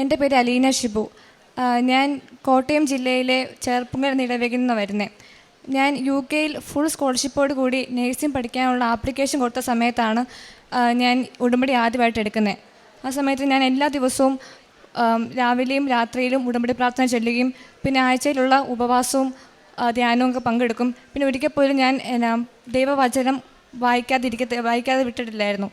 എന്റെ പേര് അലീന ഷിബു. ഞാൻ കോട്ടയം ജില്ലയിലെ ചേർപ്പുങ്ങൽ നിലവേകിൽ നിന്ന് വരുന്നത് ഞാൻ യു കെയിൽ ഫുൾ സ്കോളർഷിപ്പോട് കൂടി നേഴ്സിംഗ് പഠിക്കാനുള്ള ആപ്ലിക്കേഷൻ കൊടുത്ത സമയത്താണ് ഞാൻ ഉടമ്പടി ആദ്യമായിട്ട് എടുക്കുന്നത് ആ സമയത്ത് ഞാൻ എല്ലാ ദിവസവും രാവിലെയും രാത്രിയിലും ഉടമ്പടി പ്രാർത്ഥന ചൊല്ലുകയും പിന്നെ ആഴ്ചയിലുള്ള ഉപവാസവും ധ്യാനവും ഒക്കെ പങ്കെടുക്കും. പിന്നെ ഒരിക്കൽ പോലും ഞാൻ ദൈവവചനം വായിക്കാതിരിക്കത്തെ വായിക്കാതെ വിട്ടിട്ടില്ലായിരുന്നു.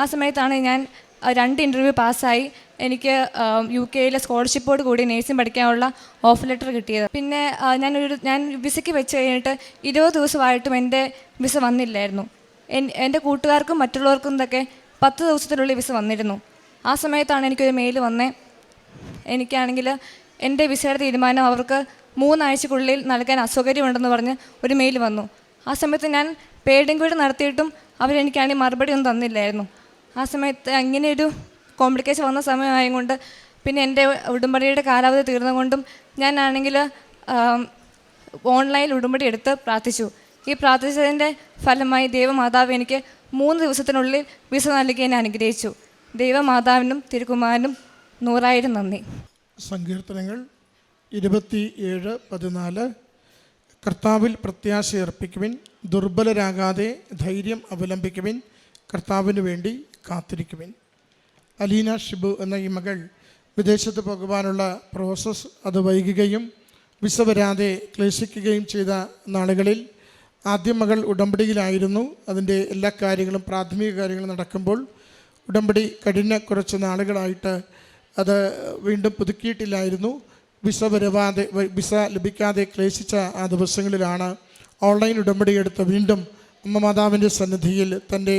ആ സമയത്താണ് ഞാൻ രണ്ട് ഇന്റർവ്യൂ പാസ്സായി. എനിക്ക് യു കെയിലെ സ്കോളർഷിപ്പോട് കൂടി നേഴ്സിംഗ് പഠിക്കാനുള്ള ഓഫർ ലെറ്റർ കിട്ടിയത്. പിന്നെ ഞാനൊരു ഞാൻ വിസയ്ക്ക് വെച്ച് കഴിഞ്ഞിട്ട് ഇരുപത് ദിവസമായിട്ടും എന്റെ വിസ വന്നില്ലായിരുന്നു. എന്റെ കൂട്ടുകാർക്കും മറ്റുള്ളവർക്കും ഇതൊക്കെ പത്ത് ദിവസത്തിനുള്ളിൽ വിസ വന്നിരുന്നു. ആ സമയത്താണ് എനിക്കൊരു മെയിൽ വന്നേ. എനിക്കാണെങ്കിൽ എന്റെ വിസയുടെ തീരുമാനം അവർക്ക് മൂന്നാഴ്ചക്കുള്ളിൽ നൽകാൻ അസൗകര്യമുണ്ടെന്ന് പറഞ്ഞ് ഒരു മെയിൽ വന്നു. ആ സമയത്ത് ഞാൻ പേടിയും കൂടി നടത്തിയിട്ടും അവരെനിക്കാണെങ്കിൽ മറുപടി ഒന്നും തന്നില്ലായിരുന്നു. ആ സമയത്ത് അങ്ങനെ ഒരു കോംപ്ലിക്കേഷൻ വന്ന സമയമായതുകൊണ്ട് പിന്നെ എന്റെ ഉടുമ്പടിയുടെ കാലാവധി തീർന്നുകൊണ്ടും ഞാനാണെങ്കിൽ ഓൺലൈനിൽ ഉടമ്പടി എടുത്ത് പ്രാർത്ഥിച്ചു. ഈ പ്രാർത്ഥിച്ചതിന്റെ ഫലമായി ദൈവമാതാവ് എനിക്ക് മൂന്ന് ദിവസത്തിനുള്ളിൽ വിസ നൽകി എന്നെ അനുഗ്രഹിച്ചു. ദൈവമാതാവിനും തിരുകുമാരനും നൂറായിരം നന്ദി. സങ്കീർത്തനങ്ങൾ ഇരുപത്തി ഏഴ് പതിനാല്. കർത്താവിൽ പ്രത്യാശയർപ്പിക്കുവിൻ. ദുർബലരാകാതെ ധൈര്യം അവലംബിക്കുവിൻ. കർത്താവിന് വേണ്ടി കാത്തിരിക്കുവിൻ. അലീന ഷിബു എന്ന ഈ മകൾ വിദേശത്ത് പോകുവാനുള്ള പ്രോസസ്സ് അത് വൈകുകയും വിസ വരാതെ ക്ലേശിക്കുകയും ചെയ്ത നാളുകളിൽ ആദ്യം മകൾ ഉടമ്പടിയിലായിരുന്നു. അതിന്റെ എല്ലാ കാര്യങ്ങളും പ്രാഥമിക കാര്യങ്ങളും നടക്കുമ്പോൾ ഉടമ്പടി കഴിഞ്ഞ കുറച്ച് നാളുകളായിട്ട് അത് വീണ്ടും പുതുക്കിയിട്ടില്ലായിരുന്നു. വിസ വരവാതെ വിസ ലഭിക്കാതെ ക്ലേശിച്ച ആ ദിവസങ്ങളിലാണ് ഓൺലൈൻ ഉടമ്പടി എടുത്ത് വീണ്ടും അമ്മ മാതാവിന്റെ സന്നിധിയിൽ തന്റെ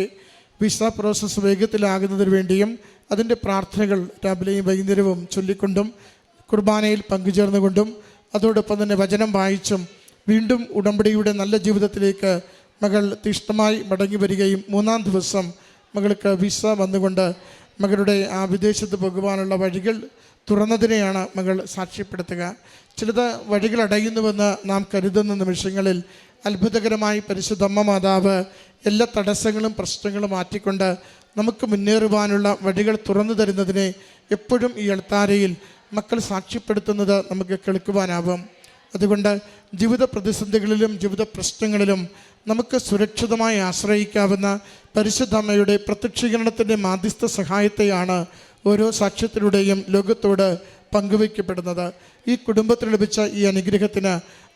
വിസ പ്രോസസ്സ് വേഗത്തിലാകുന്നതിന് വേണ്ടിയും അതിന്റെ പ്രാർത്ഥനകൾ രാവിലെയും വൈകുന്നേരവും ചൊല്ലിക്കൊണ്ടും കുർബാനയിൽ പങ്കുചേർന്നുകൊണ്ടും അതോടൊപ്പം തന്നെ വചനം വായിച്ചും വീണ്ടും ഉടമ്പടിയുടെ നല്ല ജീവിതത്തിലേക്ക് മകൾ തീഷ്ണമായി മടങ്ങി വരികയും മൂന്നാം ദിവസം മകൾക്ക് വിസ വന്നുകൊണ്ട് മകളുടെ ആ വിദേശത്ത് പോകുവാനുള്ള വഴികൾ തുറന്നതിനെയാണ് മകൾ സാക്ഷ്യപ്പെടുത്തുക. ചിലത് വഴികൾ അടയുന്നുവെന്ന് നാം കരുതുന്ന നിമിഷങ്ങളിൽ അത്ഭുതകരമായി പരിശുദ്ധമ്മ മാതാവ് എല്ലാ തടസ്സങ്ങളും പ്രശ്നങ്ങളും മാറ്റിക്കൊണ്ട് നമുക്ക് മുന്നേറുവാനുള്ള വഴികൾ തുറന്നു തരുന്നതിനെ എപ്പോഴും ഈ എൾത്താരയിൽ മക്കൾ സാക്ഷ്യപ്പെടുത്തുന്നത് നമുക്ക് കേൾക്കുവാനാവും. അതുകൊണ്ട് ജീവിത പ്രതിസന്ധികളിലും ജീവിത പ്രശ്നങ്ങളിലും നമുക്ക് സുരക്ഷിതമായി ആശ്രയിക്കാവുന്ന പരിശുദ്ധമ്മയുടെ പ്രത്യക്ഷീകരണത്തിന്റെ മാധ്യസ്ഥ സഹായത്തെയാണ് ഓരോ സാക്ഷ്യത്തിലൂടെയും ലോകത്തോട് പങ്കുവയ്ക്കപ്പെടുന്നത്. ഈ കുടുംബത്തിന് ലഭിച്ച ഈ അനുഗ്രഹത്തിന്